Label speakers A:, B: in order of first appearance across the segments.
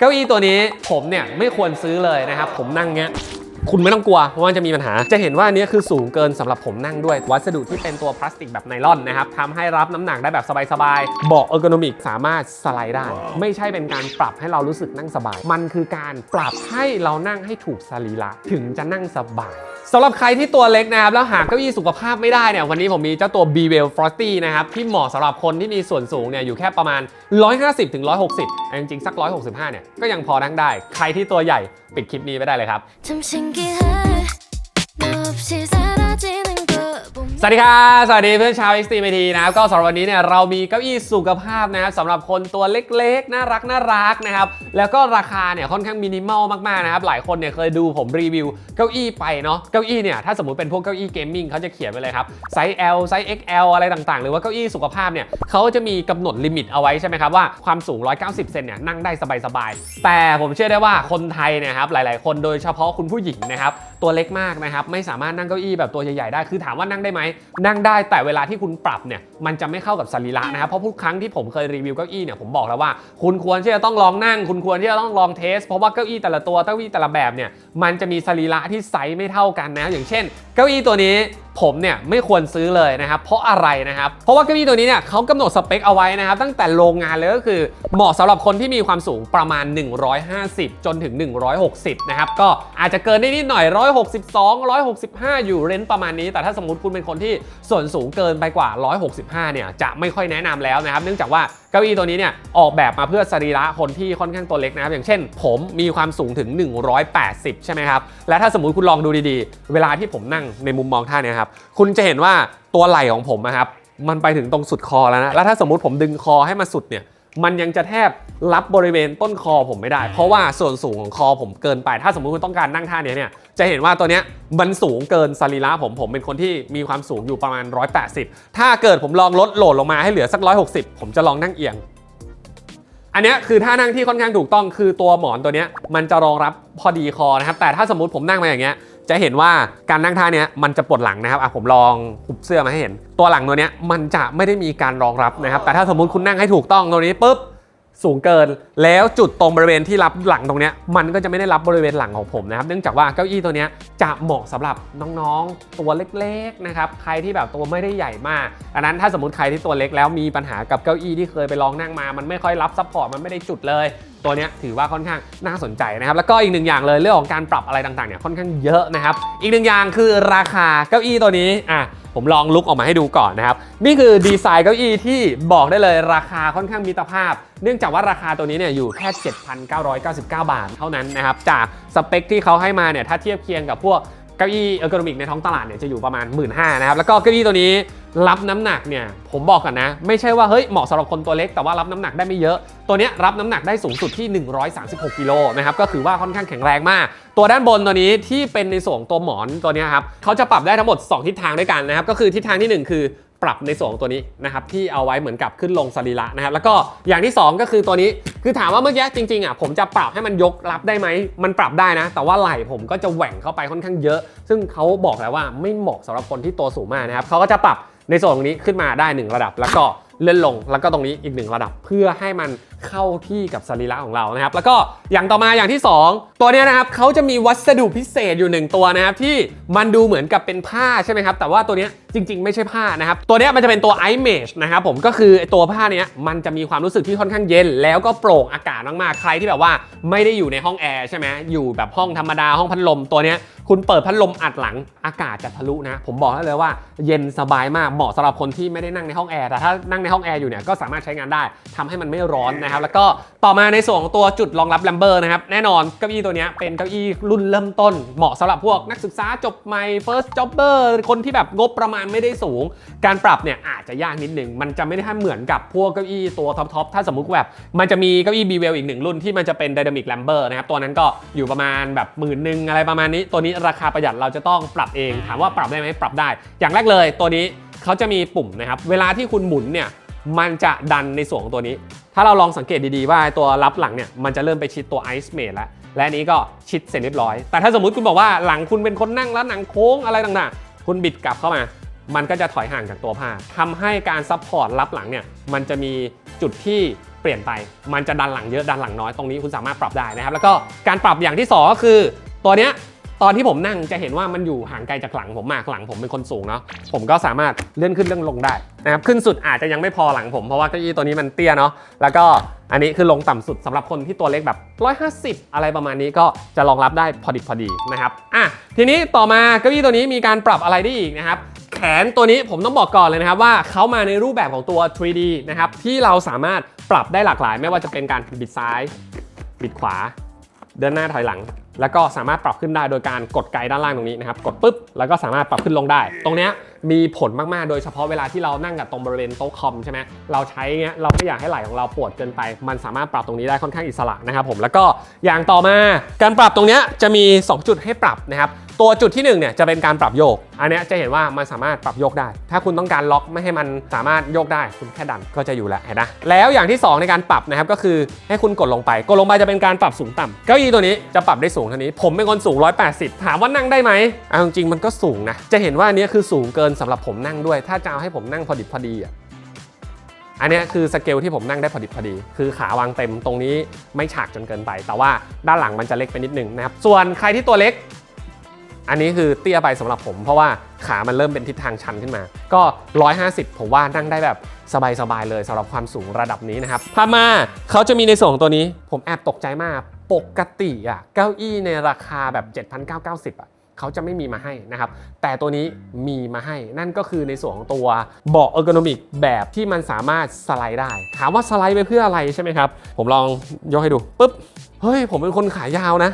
A: เก้าอี้ตัวนี้ผมเนี่ยไม่ควรซื้อเลยนะครับ ผมนั่งเงี้ยคุณไม่ต้องกลัวเพราะว่าจะมีปัญหา จะเห็นว่าอันนี้คือสูงเกินสำหรับผมนั่งด้วย วัสดุที่เป็นตัวพลาสติกแบบไนลอนนะครับทำให้รับน้ำหนักได้แบบสบายๆเบาะเออร์โกนอมิกสามารถสไลด์ได้ ไม่ใช่เป็นการปรับให้เรารู้สึกนั่งสบาย มันคือการปรับให้เรานั่งให้ถูกสรีระถึงจะนั่งสบาย สำหรับใครที่ตัวเล็กนะครับแล้วหาเก้าอี้สุขภาพไม่ได้เนี่ยวันนี้ผมมีเจ้าตัว b w e l Frosty นะครับที่เหมาะสำหรับคนที่มีส่วนสูงเนี่ยอยู่แค่ประมาณ 150ถึง160แต่จริงๆสัก 165 เนี่ยก็ยังพอนั่งได้ ใครที่ตัวใหญ่ปิดคลิปนี้ไปได้เลยครับ สวัสดีครับสวัสดีเพื่อนชาว Extreme IT นะครับก็สำหรับวันนี้เนี่ยเรามีเก้าอี้สุขภาพนะครับสำหรับคนตัวเล็กๆ น่ารักน่ารักนะครับแล้วก็ราคาเนี่ยค่อนข้างมินิมอลมากๆนะครับหลายคนเนี่ยเคยดูผมรีวิวเก้าอี้ไปเนาะเก้าอี้เนี่ยถ้าสมมติเป็นพวกเก้าอี้เกมมิ่งเขาจะเขียนไว้เลยครับไซส์ L ไซส์ XL อะไรต่างๆ หรือว่าเก้าอี้สุขภาพเนี่ยเขาจะมีกำหนดลิมิตเอาไว้ใช่ไหมครับว่าความสูง 190 เซนเนี่ยนั่งได้สบายๆแต่ผมเชื่อได้ว่าคนไทยเนี่ยครับหลาย ๆ คนโดยเฉพาะคุณผู้หญิงนะครับตัวเล็กมากนะครับไม่สามารถนั่งเก้าอี้แบบตัวใหญ่ๆได้คือถามว่านั่งได้ไหมนั่งได้แต่เวลาที่คุณปรับเนี่ยมันจะไม่เข้ากับสรีระนะครับเพราะทุกครั้งที่ผมเคยรีวิวเก้าอี้เนี่ยผมบอกแล้วว่า คุณควรที่จะต้องลองนั่ง คุณควรที่จะต้องลองเทส เพราะว่าเก้าอี้แต่ละตัวเก้าอี้แต่ละแบบเนี่ยมันจะมีสรีระที่ไซส์ไม่เท่ากันนะอย่างเช่น เก้าอี้ตัวนี้ ผมเนี่ยไม่ควรซื้อเลยนะครับ เพราะอะไรนะครับ เพราะว่าเก้าอี้ตัวนี้เนี่ยเขากำหนดสเปคเอาไว้นะครับ ตั้งแต่โรงงานเลยก็คือเหมาะสำหรับคนที่มีความสูงประมาณ 150 จนถึง 160 นะครับ ก็อาจจะเกินได้นิดหน่อย 162 165 อยู่เรนประมาณนี้ แต่ถ้าสมมติคุณเป็นคนที่ส่วนสูงเกินไปกว่า 165 เนี่ยจะไม่ค่อยแนะนำแล้วนะครับ เนื่องจากว่าเก้าอี้ตัวนี้เนี่ยออกแบบมาเพื่อสรีระคนที่ค่อนข้างตัวเล็กนะครับ อย่างเช่น ผมมีความสูงถึง 180 ใช่ไหมครับ และถ้าสมมติคุณลองดูดีๆ เวลาที่ผมนั่งในมุมมองท่าเครับ คุณจะเห็นว่าตัวไหล่ของผมนะครับ มันไปถึงตรงสุดคอแล้วนะ แล้วถ้าสมมุติผมดึงคอให้มาสุดเนี่ย มันยังจะแทบรับบริเวณต้นคอผมไม่ได้ เพราะว่าส่วนสูงของคอผมเกินไป ถ้าสมมุติคุณต้องการนั่งท่านี้เนี่ย จะเห็นว่าตัวเนี้ยมันสูงเกินสรีระผม ผมเป็นคนที่มีความสูงอยู่ประมาณ 180 ถ้าเกิดผมลองลดโหลดลงมาให้เหลือสัก 160 ผมจะลองนั่งเอียงอันนี้คือท่านั่งที่ค่อนข้างถูกต้องคือตัวหมอนตัวเนี้ยมันจะรองรับพอดีคอนะครับแต่ถ้าสมมติผมนั่งมาอย่างเงี้ย จะเห็นว่าการนั่งท่าเนี้ยมันจะปวดหลังนะครับอะผมลองหุบเสื้อมาให้เห็น ตัวหลังตัวเนี้ยมันจะไม่ได้มีการรองรับนะครับ แต่ถ้าสมมติคุณนั่งให้ถูกต้องตัวนี้ปุ๊บ สูงเกิน แล้วจุดตรงบริเวณที่รับหลังตรงเนี้ยมันก็จะไม่ได้รับบริเวณหลังของผมนะครับ เนื่องจากว่าเก้าอี้ตัวเนี้ยจะเหมาะสำหรับน้องๆตัวเล็กๆนะครับใครที่แบบตัวไม่ได้ใหญ่มากอันนั้นถ้าสมมติใครที่ตัวเล็กแล้วมีปัญหากับเก้าอี้ที่เคยไปลองนั่งมา มันไม่ค่อยรับซัพพอร์ตมันไม่ได้จุดเลยตัวเนี้ยถือว่าค่อนข้างน่าสนใจนะครับ แล้วก็อีกหนึ่งอย่างเลยเรื่องของการปรับอะไรต่างๆเนี่ยค่อนข้างเยอะนะครับ อีกหนึ่งอย่างคือราคาเก้าอี้ตัวนี้อะ ผมลองลุกออกมาให้ดูก่อนนะครับ นี่คือดีไซน์เก้าอี้ที่บอกได้เลยราคาค่อนข้างมิตรภาพ เนื่องจากว่าราคาตัวนี้เนี่ยอยู่แค่ 7,999 บาทเท่านั้นนะครับ จากสเปคที่เขาให้มาเนี่ยถ้าเทียบเคียงกับพวกเก้าอี้เออร์โกนอมิกในท้องตลาดเนี่ยจะอยู่ประมาณ 1 5ื่นนะครับ แล้วก็เก้าอี้ตัวนี้ รับน้ำหนักเนี่ยผมบอกกันนะ ไม่ใช่ว่าเฮ้ยเหมาะสำหรับคนตัวเล็กแต่ว่ารับน้ำหนักได้ไม่เยอะ ตัวนี้รับน้ำหนักได้สูงสุดที่ 136กิโลนะครับก็คือว่าค่อนข้างแข็งแรงมาก ตัวด้านบนตัวนี้ที่เป็นในส่วนตัวหมอนตัวนี้ครับเขาจะปรับได้ทั้งหมด 2 ทิศทางด้วยกันนะครับก็คือทิศทางทีหนึ่1 คือปรับในส่วนตัวนี้นะครับที่เอาไว้เหมือนกับขึ้นลงสรีระนะครับแล้วก็อย่างที่ 2 ก็คือตัวนี้คือถามว่าเมื่อกี้จริงๆอะผมจะปรับให้มันยกรับได้ไหมมันปรับได้นะ แต่ว่าไหล่ผมก็จะแหว่งเข้าไปค่อนข้างเยอะ ซึ่งเขาบอกแล้วว่าไม่เหมาะสำหรับคนที่ตัวสูงมากนะครับเขาก็จะปรับ ในส่วนตรงนี้ขึ้นมาได้ 1 ระดับ แล้วก็เลื่อนลงแล้วก็ตรงนี้อีกหนึ่งระดับเพื่อให้มันเข้าที่กับสรีระของเรานะครับ แล้วก็อย่างต่อมาอย่างที่ 2 ตัวเนี้ยนะครับเขาจะมีวัสดุพิเศษอยู่หนึ่งตัวนะครับที่มันดูเหมือนกับเป็นผ้าใช่ไหมครับแต่ว่าตัวเนี้ยจริง ๆ ไม่ใช่ผ้านะครับ ตัวเนี้ยมันจะเป็นตัว Ice Mesh นะครับผมก็คือตัวผ้าเนี้ยมันจะมีความรู้สึกที่ค่อนข้างเย็น แล้วก็โปร่งอากาศมากๆใครที่แบบว่าไม่ได้อยู่ในห้องแอร์ใช่ไหมอยู่แบบห้องธรรมดาห้องพัดลมตัวเนี้ย คุณเปิดพัดลมอัดหลังอากาศจะทะลุนะ ผมบอกได้เลยว่าเย็นสบายมากเหมาะสำหรับคนที่ไม่ได้นั่งในห้องแอร์แต่ถ้านั่งในห้องแอร์อยู่เนี่ยก็สามารถใช้งานได้ทำให้มันไม่ร้อนนะครับ แล้วก็ต่อมาในส่วนของตัวจุดรองรับแลมเบอร์นะครับแน่นอนเก้าอี้ตัวนี้เป็นเก้าอี้รุ่นเริ่มต้น เหมาะสำหรับพวกนักศึกษาจบใหม่ first jobber คนที่แบบงบประมาณไม่ได้สูง การปรับเนี่ยอาจจะยากนิดหนึ่งมันจะไม่ได้ทำเหมือนกับพวกเก้าอี้ตัวท็อปๆถ้าสมมุติแบบมันจะมีเก้าอี้ b w e l อีกหนึ่งรุ่นที่มันจะเป็น dynamic lamber นะครับตัวนั้นก็อยู่ประมาณแบบหมื่นหนึ่งอะไรประมาณนี้ตัวนี้ราคาประหยัดเราจะต้องปรับเอง ถามว่าปรับได้ไหมปรับได้ อย่างแรกเลยตัวนี้เขาจะมีปุ่มนะครับ เวลาที่คุณหมุนเนี่ยมันจะดันในส่วนของตัวนี้ ถ้าเราลองสังเกตดีๆว่าตัวรับหลังเนี่ยมันจะเริ่มไปชิดตัว Ice Mate แล้ว และอันนี้ก็ชิดเสร็จเรียบร้อย แต่ถ้าสมมุติคุณบอกว่าหลังคุณเป็นคนนั่งแล้วหนังโค้งอะไรต่างๆ คุณบิดกลับเข้ามา มันก็จะถอยห่างจากตัวผ้าทำให้การซัพพอร์ตรับหลังเนี่ยมันจะมีจุดที่เปลี่ยนไป มันจะดันหลังเยอะดันหลังน้อยตรงนี้คุณสามารถปรับได้นะครับ แล้วก็การปรับอย่างที่สองก็คือตัวเนี้ย ตอนที่ผมนั่งจะเห็นว่ามันอยู่ห่างไกลจากหลังผมมากหลังผมเป็นคนสูงเนาะผมก็สามารถเลื่อนขึ้นเลื่อนลงได้นะครับขึ้นสุดอาจจะยังไม่พอหลังผมเพราะว่าเก้าอี้ตัวนี้มันเตี้ยเนาะแล้วก็อันนี้คือลงต่ำสุดสำหรับคนที่ตัวเล็กแบบ 150 อะไรประมาณนี้ก็จะรองรับได้พอดิบพอดีนะครับอะทีนี้ต่อมาเก้าอี้ตัวนี้มีการปรับอะไรได้อีกนะครับแขนตัวนี้ผมต้องบอกก่อนเลยนะครับว่าเขามาในรูปแบบของตัว 3D นะครับที่เราสามารถปรับได้หลากหลาย ไม่ว่าจะเป็นการบิดซ้าย บิดขวา เดินหน้าถอยหลัง แล้วก็สามารถปรับขึ้นได้โดยการกดไกด์ด้านล่างตรงนี้นะครับ กดปุ๊บ แล้วก็สามารถปรับขึ้นลงได้ ตรงเนี้ยมีผลมากๆ โดยเฉพาะเวลาที่เรานั่งกับตรงบริเวณโต๊ะคอมใช่ไหมเราใช้เงี้ยเราไม่อยากให้ไหล่ของเราปวดเกินไป มันสามารถปรับตรงนี้ได้ค่อนข้างอิสระนะครับผม แล้วก็อย่างต่อมาการปรับตรงเนี้ยจะมี 2 จุดให้ปรับนะครับ ตัวจุดที่1เนี่ยจะเป็นการปรับโยก อันเนี้ยจะเห็นว่ามันสามารถปรับโยกได้ ถ้าคุณต้องการล็อกไม่ให้มันสามารถโยกได้ คุณแค่ดันก็จะอยู่แล้วเห็นนะแล้วอย่างที่ 2 ในการปรับนะครับก็คือให้คุณกดลงไป กดลงไปจะเป็นการปรับสูงต่ำเก้าอี้ตัวนี้จะปรับได้สูงเท่านี้ ผมเป็นคนสูง 180 ถามว่านั่งได้ไหมเอาจริงมันก็สูงนะ จะเห็นว่าอันเนี้ยคือสูงเกินสำหรับผมนั่งด้วย ถ้าจะเอาให้ผมนั่งพอดิบพอดีอะอันเนี้ยคือสเกลที่ผมนั่งได้พอดิบพอดี คือขาวางเต็มตรงนี้ไม่ฉากจนเกินไป แต่ว่าด้านหลังมันจะเล็กไปนิดนึงนะครับ ส่วนใครที่ตัวเล็ก อันนี้คือเตี้ยไปสำหรับผม เพราะว่าขามันเริ่มเป็นทิศทางชันขึ้นมา ก็ 150 ผมว่านั่งได้แบบสบายๆเลยสำหรับความสูงระดับนี้นะครับพามาเขาจะมีในส่วนของตัวนี้ ผมแอบตกใจมาก ปกติอะเก้าอี้ในราคาแบบ 7,990อะเขาจะไม่มีมาให้นะครับ แต่ตัวนี้มีมาให้ นั่นก็คือในส่วนของตัวเบาะเออร์โกนอมิกแบบที่มันสามารถสไลด์ได้ ถามว่าสไลด์ไปเพื่ออะไรใช่ไหมครับ ผมลองยกให้ดูปุ๊บ เฮ้ย ผมเป็นคนขายาวนะ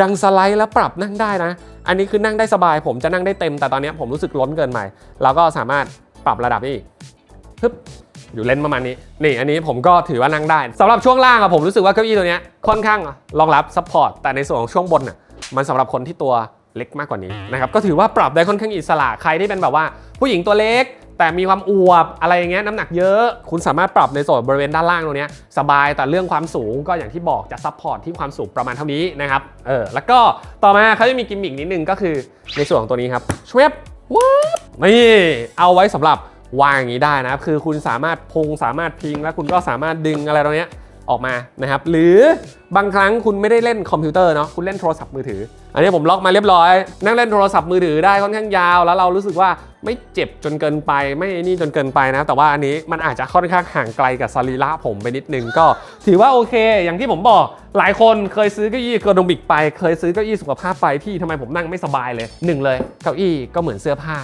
A: ยังสไลด์แล้วปรับนั่งได้นะ อันนี้คือนั่งได้สบาย ผมจะนั่งได้เต็มแต่ตอนนี้ผมรู้สึกล้นเกินไปเราก็สามารถปรับระดับได้อีกฮึบอยู่เลนประมาณนี้นี่อันนี้ผมก็ถือว่านั่งได้สำหรับช่วงล่างอะผมรู้สึกว่าเก้าอี้ตัวนี้ค่อนข้างรองรับซัพพอร์ตแต่ในส่วนของช่วงบนอะมันสำหรับคนที่ตัวเล็กมากกว่านี้นะครับก็ถือว่าปรับได้ค่อนข้างอิสระใครที่เป็นแบบว่าผู้หญิงตัวเล็ก แต่มีความอวบอะไรอย่างเงี้ยน้ำหนักเยอะ คุณสามารถปรับในส่วนบริเวณด้านล่างตรงเนี้ยสบายแต่เรื่องความสูงก็อย่างที่บอกจะซัพพอร์ตที่ความสูงประมาณเท่านี้นะครับเออแล้วก็ต่อมาเขาจะมีกิมมิกนิดนึงก็คือในส่วนของตัวนี้ครับชวบว้บนี่เอาไว้สำหรับวางอย่างนี้ได้นะครับคือคุณสามารถพงสามารถพิง แล้วคุณก็สามารถดึงอะไรตรงเนี้ยออกมานะครับ หรือบางครั้งคุณไม่ได้เล่นคอมพิวเตอร์เนาะคุณเล่นโทรศัพท์มือถือ อันนี้ผมล็อกมาเรียบร้อย นั่งเล่นโทรศัพท์มือถือได้ค่อนข้างยาว แล้วเรารู้สึกว่า ไม่เจ็บจนเกินไป ไม่นี่จนเกินไปนะ แต่ว่าอันนี้มันอาจจะค่อนข้างห่างไกลกับสรีระผมไปนิดนึง ก็ถือว่าโอเค อย่างที่ผมบอกหลายคนเคยซื้อเก้าอี้เกอร์ดมิกไป เคยซื้อเก้าอี้สุขภาพไปพี่ทำไมผมนั่งไม่สบายเลยหนึ่งเลยเก้าอี้ก็เหมือนเสื้อผ้า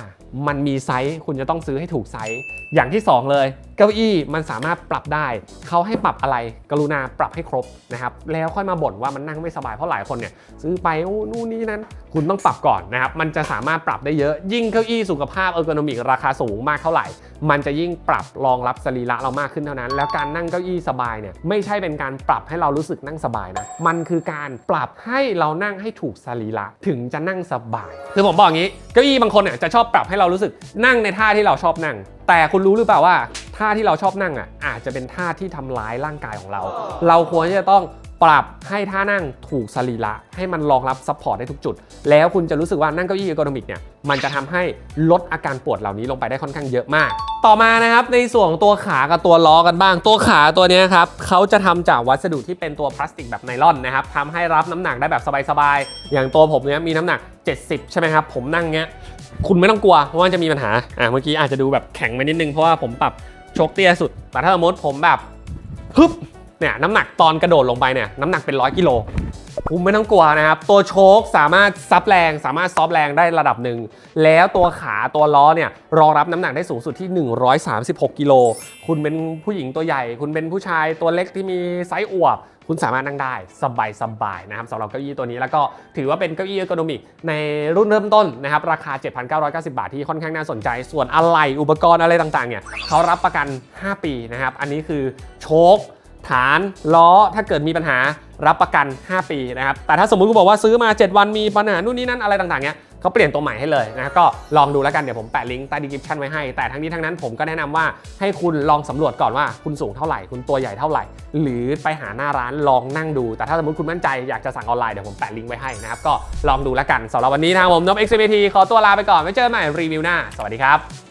A: มันมีไซส์คุณจะต้องซื้อให้ถูกไซส์ อย่างที่สองเลย เก้าอี้มันสามารถปรับได้ เขาให้ปรับอะไรกรุณาปรับให้ครบนะครับแล้วค่อยมาบ่นว่ามันนั่งไม่สบายเพราะหลายคนเนี่ยซื้อไปโอ้นู่นนี่นั้น คุณต้องปรับก่อนนะครับมันจะสามารถปรับได้เยอะยิ่งเก้าอี้สุขภาพเออร์โกนอมิกราคาสูงมากเท่าไหร่ มันจะยิ่งปรับรองรับสรีระเรามากขึ้นเท่านั้น แล้วการนั่งเก้าอี้สบายเนี่ยไม่ใช่เป็นการปรับให้เรารู้สึกนั่งสบายนะ มันคือการปรับให้เรานั่งให้ถูกสรีระถึงจะนั่งสบาย คือผมบอกอย่างนี้ เก้าอี้บางคนเนี่ยจะชอบปรับให้เรารู้สึกนั่งในท่าที่เราชอบนั่ง แต่คุณรู้หรือเปล่าว่าท่าที่เราชอบนั่งอะอาจจะเป็นท่าที่ทำร้ายร่างกายของเรา เราควรที่จะต้อง ปรับให้ท่านั่งถูกสรีระให้มันรองรับซัพพอร์ตได้ทุกจุด แล้วคุณจะรู้สึกว่านั่งเก้าอี้เอโกนอมิกเนี่ยมันจะทำให้ลดอาการปวดเหล่านี้ลงไปได้ค่อนข้างเยอะมาก ต่อมานะครับในส่วนของตัวขากับตัวล้อกันบ้าง ตัวขาตัวนี้ครับเขาจะทำจากวัสดุที่เป็นตัวพลาสติกแบบไนล่อนนะครับทำให้รับน้ำหนักได้แบบสบายๆอย่างตัวผมเนี้ยมีน้ำหนัก 70 ใช่ไหมครับผมนั่งเนี้ยคุณไม่ต้องกลัวเพราะว่าจะมีปัญหาอ่าเมื่อกี้อาจจะดูแบบแข็งไปนิดนึงเพราะว่าผมปรับชคเตี้ยสุด แต่ถ้าสมมติผมแบบฮึบ เนี่ยน้ำหนักตอนกระโดดลงไปเนี่ยน้ำหนักเป็นร้อยกิโลคุณไม่ต้องกลัวนะครับ ตัวโชคสามารถซับแรง สามารถซอฟแรงได้ระดับหนึ่ง แล้วตัวขาตัวล้อเนี่ยรองรับน้ำหนักได้สูงสุดที่ 136 กิโล คุณเป็นผู้หญิงตัวใหญ่ คุณเป็นผู้ชายตัวเล็กที่มีไซส์อวบ คุณสามารถนั่งได้สบายสบายๆนะครับสำหรับเก้าอี้ตัวนี้แล้วก็ถือว่าเป็นเก้าอี้เออร์โกนมิกในรุ่นเริ่มต้นนะครับราคา 7,990 บาทที่ค่อนข้างน่าสนใจ ส่วนอะไหล่อุปกรณ์อะไรต่างๆเนี่ยเขารับประกัน 5 ปีนะครับอันนี้คือโชค ฐานล้อถ้าเกิดมีปัญหารับประกัน 5 ปีนะครับ แต่ถ้าสมมุติคุณบอกว่าซื้อมา 7 วันมีปัญหานู่นนี่นั่นอะไรต่างๆเนี่ยเขาเปลี่ยนตัวใหม่ให้เลยนะครับก็ลองดูแล้วกันเดี๋ยวผมแปะลิงก์ใต้ดีคริปชันไว้ให้ แต่ทั้งนี้ทั้งนั้นผมก็แนะนำว่าให้คุณลองสำรวจก่อนว่าคุณสูงเท่าไหร่ คุณตัวใหญ่เท่าไหร่ หรือไปหาหน้าร้านลองนั่งดู แต่ถ้าสมมติคุณมั่นใจอยากจะสั่งออนไลน์เดี๋ยวผมแปะลิงก์ไว้ให้นะครับก็ลองดูแล้วกันสำหรับวันนี้ทางผมนบ XMT ขอตัวลาไปก่อนไว้เจอกันใหม่รีวิวหน้าสวัสดีครับ